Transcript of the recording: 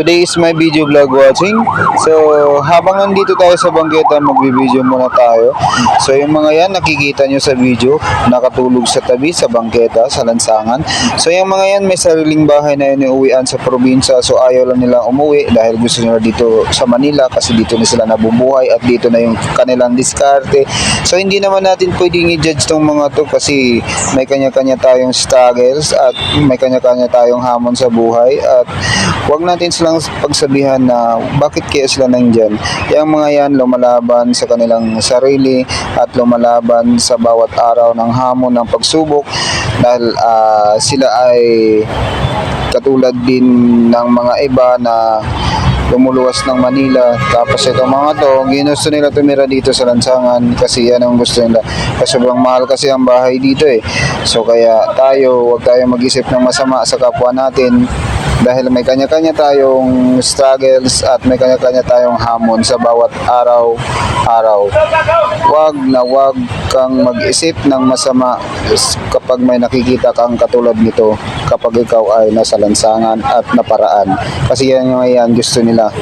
Today is my video vlog watching. So, habang nandito tayo sa bangketa, magbibideo muna tayo. So, yung mga yan, nakikita nyo sa video, nakatulog sa tabi sa bangketa, sa lansangan. So, yung mga yan, may sariling bahay na inuwian sa probinsya. So, ayaw lang nilang umuwi dahil gusto nila dito sa Manila kasi dito na sila nabubuhay at dito na yung kanilang diskarte. So, hindi naman natin pwedeng i-judge tong mga to kasi may kanya-kanya tayong struggles at may kanya-kanya tayong hamon sa buhay at wag natin silang pagsabihan na bakit kaya sila nandyan. Yung mga yan lumalaban sa kanilang sarili at lumalaban sa bawat araw ng hamon ng pagsubok dahil ah, sila ay katulad din ng mga iba na lumuluwas ng Manila. Tapos itong mga to ginusto nila tumira dito sa lansangan kasi yan ang gusto nila. Kasi sobrang mahal kasi ang bahay dito eh. So kaya tayo wag tayo mag-isip ng masama sa kapwa natin dahil may kanya-kanya tayong struggles at may kanya-kanya tayong hamon sa bawat araw-araw. Wag na wag kang mag-isip ng masama kapag may nakikita kang katulad nito kapag ikaw ay nasa lansangan at naparaan. Kasi yan yung yan gusto nila.